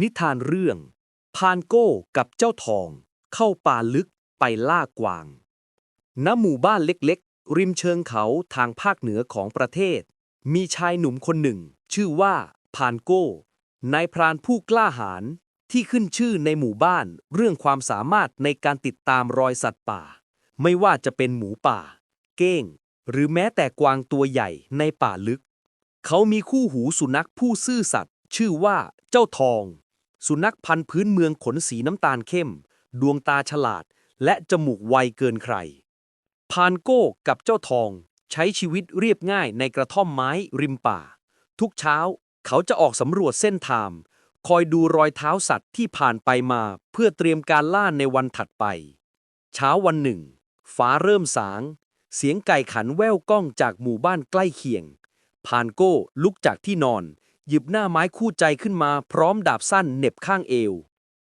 นิทานเรื่อง พานโก้กับเจ้าทอง เข้าป่าลึกไปล่ากวาง ณ หมู่บ้านเล็กๆ ริมเชิงเขาทางภาคเหนือของประเทศ มีชายหนุ่มคนหนึ่ง ชื่อว่าพานโก้นายพรานผู้กล้าหาญที่ขึ้นชื่อในหมู่บ้านเรื่องความสามารถในการติดตามรอยสัตว์ป่า ไม่ว่าจะเป็นหมูป่า เก้ง หรือแม้แต่กวางตัวใหญ่ในป่าลึก เขามีคู่หูสุนัขผู้ซื่อสัตย์ชื่อว่าเจ้าทอง สุนัขพันธุ์พื้นเมืองขนสีน้ำตาลเข้ม ดวงตาฉลาด และจมูกไวเกินใคร พานโก้กับเจ้าทอง ใช้ชีวิตเรียบง่ายในกระท่อมไม้ริมป่า ทุกเช้าเขาจะออกสำรวจเส้นทางคอยดูรอยเท้าสัตว์ที่ผ่านไปมาเพื่อเตรียมการล่าในวันถัดไป เช้าวันหนึ่ง ฟ้าเริ่มสาง เสียงไก่ขันแว่วก้องจากหมู่บ้านใกล้เคียง พานโก้ลุกจากที่นอน หยิบหน้าไม้คู่ใจขึ้นมาพร้อมดาบสั้นเหน็บข้างเอว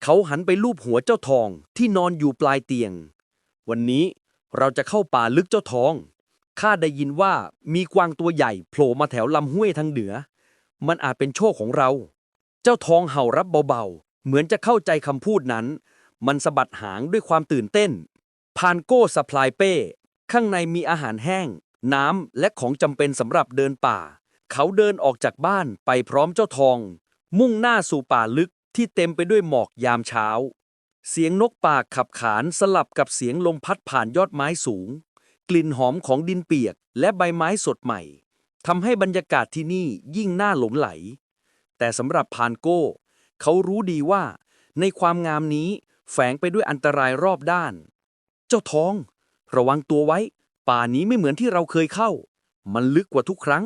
เขาหันไปลูบหัวเจ้าทองที่นอนอยู่ปลายเตียง วันนี้เราจะเข้าป่าลึกเจ้าทอง ข้าได้ยินว่ามีกวางตัวใหญ่โผล่มาแถวลำห้วยทางเหนือ มันอาจเป็นโชคของเรา เจ้าทองเห่ารับเบาๆ เหมือนจะเข้าใจคำพูดนั้น มันสะบัดหางด้วยความตื่นเต้น พานโก้สะพลายเป้ ข้างในมีอาหารแห้ง น้ำและของจำเป็นสำหรับเดินป่า เขาเดินออกจากบ้านไปพร้อมเจ้าทอง มุ่งหน้าสู่ป่าลึกที่เต็มไปด้วยหมอกยามเช้า เสียงนกป่าขับขานสลับกับเสียงลมพัดผ่านยอดไม้สูง กลิ่นหอมของดินเปียกและใบไม้สดใหม่ทำให้บรรยากาศที่นี่ยิ่งน่าหลงไหล แต่สำหรับพานโก้ เขารู้ดีว่า ในความงามนี้แฝงไปด้วยอันตรายรอบด้าน เจ้าทอง ระวังตัวไว้ ป่านี้ไม่เหมือนที่เราเคยเข้า มันลึกกว่าทุกครั้ง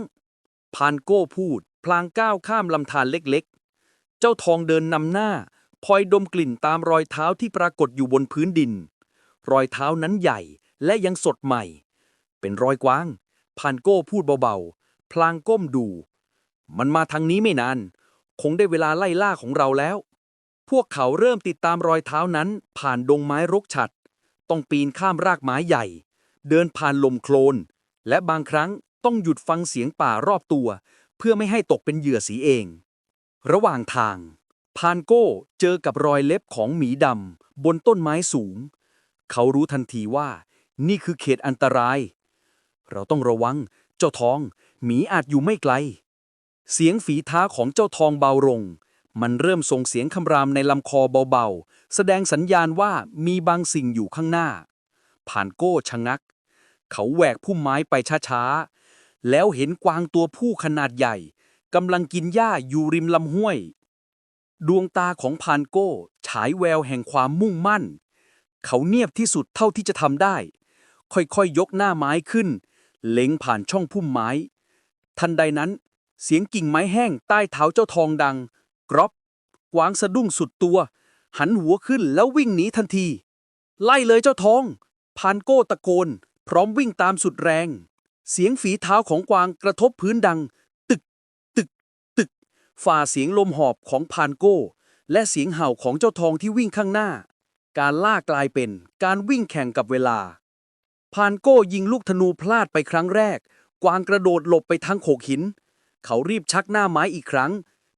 พานโก้พูด พลางก้าวข้ามลำธารเล็กๆ เจ้าทองเดินนำหน้าพลอยดมกลิ่นตามรอยเท้าที่ปรากฏอยู่บนพื้นดิน รอยเท้านั้นใหญ่และยังสดใหม่ เป็นรอยกว้าง พานโก้พูดเบาๆ พลางก้มดู มันมาทางนี้ไม่นาน คงได้เวลาไล่ล่าของเราแล้ว พวกเขาเริ่มติดตามรอยเท้านั้น ผ่านดงไม้รกฉัด ต้องปีนข้ามรากไม้ใหญ่ เดินผ่านลมโคลน และบางครั้ง ต้องหยุดฟังเสียงป่ารอบตัว เพื่อไม่ให้ตกเป็นเหยื่อสีเอง ระหว่างทาง พานโก้เจอกับรอยเล็บของหมีดำบนต้นไม้สูง เขารู้ทันทีว่า นี่คือเขตอันตราย เราต้องระวัง เจ้าทอง หมีอาจอยู่ไม่ไกล เสียงฝีเท้าของเจ้าทองเบาลงมันเริ่มส่งเสียงคำรามในลำคอเบาๆ แสดงสัญญาณว่ามีบางสิ่งอยู่ข้างหน้า ผ่านโก้ชะงัก เขาแหวกพุ่มไม้ไปช้าๆ แล้วเห็นกวางตัวผู้ขนาดใหญ่กำลังกินหญ้าอยู่ริมลำห้วย ดวงตาของพานโก้ฉายแววแห่งความมุ่งมั่น เขาเนียบที่สุดเท่าที่จะทำได้ ค่อยๆยยกหน้าไม้ขึ้น เล็งผ่านช่องพุ่มไม้ ทันใดนั้น เสียงกิ่งไม้แห้งใต้เท้าเจ้าทองดัง กรอบกวางสะดุ้งสุดตัว หันหัวขึ้นแล้ววิ่งหนีทันที ไล่เลยเจ้าทอง พานโก้ตะโกน พร้อมวิ่งตามสุดแรง เสียงฝีเท้าของกวางกระทบพื้นดัง ตึก ตึก ตึก ฝ่าเสียงลมหอบของพานโก้ และเสียงเห่าของเจ้าทองที่วิ่งข้างหน้า การล่ากลายเป็นการวิ่งแข่งกับเวลา พานโก้ยิงลูกธนูพลาดไปครั้งแรก กวางกระโดดหลบไปทางโขกหิน เขารีบชักหน้าไม้อีกครั้ง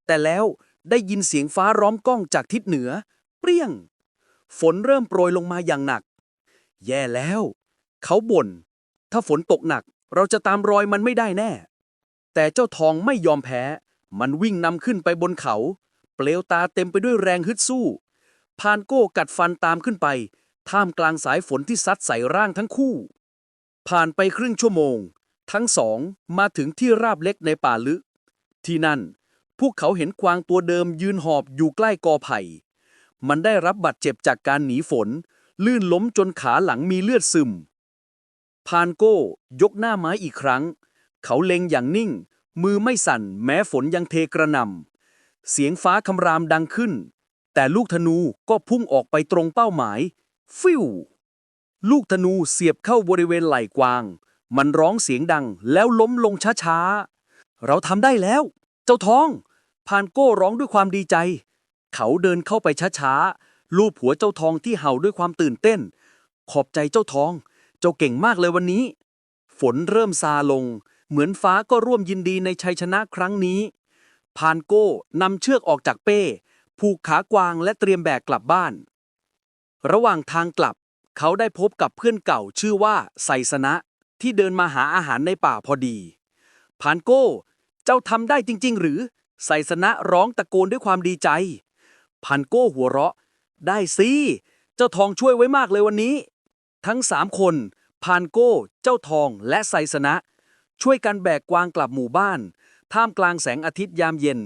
แต่แล้วได้ยินเสียงฟ้าร้องก้องจากทิศเหนือ เปรี้ยง ฝนเริ่มโปรยลงมาอย่างหนัก แย่แล้ว เขาบ่น ถ้าฝนตกหนัก เราจะตามรอยมันไม่ได้แน่ แต่เจ้าทองไม่ยอมแพ้ มันวิ่งนำขึ้นไปบนเขา เปลวตาเต็มไปด้วยแรงฮึดสู้พานโก้กัดฟันตามขึ้นไป ท่ามกลางสายฝนที่ซัดใส่ร่างทั้งคู่ ผ่านไปครึ่งชั่วโมง ทั้งสองมาถึงที่ราบเล็กในป่าลึก ที่นั่น พวกเขาเห็นกวางตัวเดิมยืนหอบอยู่ใกล้กอไผ่ มันได้รับบาดเจ็บจากการหนีฝน ลื่นล้มจนขาหลังมีเลือดซึม พานโก้ ยกหน้าไม้อีกครั้ง เขาเล็งอย่างนิ่ง มือไม่สั่น แม้ฝนยังเทกระหน่ำเสียงฟ้าคำรามดังขึ้น แต่ลูกธนูก็พุ่งออกไปตรงเป้าหมาย ฟิวลูกธนูเสียบเข้าบริเวณไหล่กวาง มันร้องเสียงดังแล้วล้มลงช้าๆ เราทำได้แล้ว เจ้าทอง พานโก้ร้องด้วยความดีใจ เขาเดินเข้าไปช้าๆ ลูบหัวเจ้าทองที่เห่าด้วยความตื่นเต้น ขอบใจเจ้าทอง เจ้าเก่งมากเลยวันนี้ ฝนเริ่มซาลง เหมือนฟ้าก็ร่วมยินดีในชัยชนะครั้งนี้ พานโก้นำเชือกออกจากเป้ ผูกขากวางและเตรียมแบกกลับบ้าน ระหว่างทางกลับ เขาได้พบกับเพื่อนเก่าชื่อว่าไซสนะ ที่เดินมาหาอาหารในป่าพอดี พานโก้ เจ้าทำได้จริง ๆ หรือไซสนะร้องตะโกนด้วยความดีใจ พันโก้หัวเราะ ได้สิ เจ้าทองช่วยไว้มากเลยวันนี้ ทั้งสามคนพานโก้ เจ้าทองและไซสนะ ช่วยกันแบกกวางกลับหมู่บ้าน ท่ามกลางแสงอาทิตย์ยามเย็น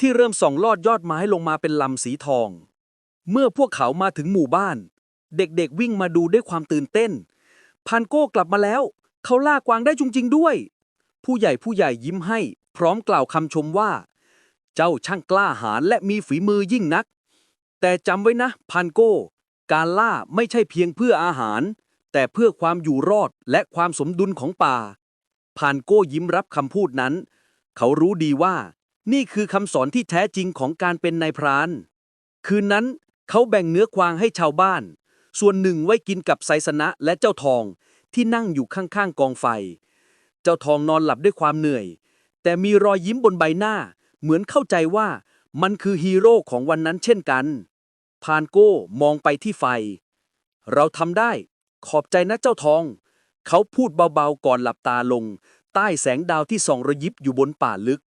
ที่เริ่มส่องลอดยอดไม้ลงมาเป็นลำสีทอง เมื่อพวกเขามาถึงหมู่บ้าน เด็กๆวิ่งมาดูด้วยความตื่นเต้นพันโก้กลับมาแล้ว เขาล่ากวางได้จริง ๆ ด้วย ผู้ใหญ่ผู้ใหญ่ยิ้มให้ พร้อมกล่าวคำชมว่า เจ้าช่างกล้าหาญและมีฝีมือยิ่งนัก แต่จำไว้นะพันโก้ การล่าไม่ใช่เพียงเพื่ออาหาร แต่เพื่อความอยู่รอดและความสมดุลของป่าพานโก้ยิ้มรับคำพูดนั้น เขารู้ดีว่า นี่คือคำสอนที่แท้จริงของการเป็นนายพราน คืนนั้นเขาแบ่งเนื้อกวางให้ชาวบ้าน ส่วนหนึ่งไว้กินกับไซสนะและเจ้าทองที่นั่งอยู่ข้างๆกองไฟ เจ้าทองนอนหลับด้วยความเหนื่อย แต่มีรอยยิ้มบนใบหน้า เหมือนเข้าใจว่ามันคือฮีโร่ของวันนั้นเช่นกัน พานโก้มองไปที่ไฟ เราทำได้ ขอบใจนะเจ้าทอง เขาพูดเบาๆก่อนหลับตาลง ใต้แสงดาวที่ส่องระยิบอยู่บนป่าลึก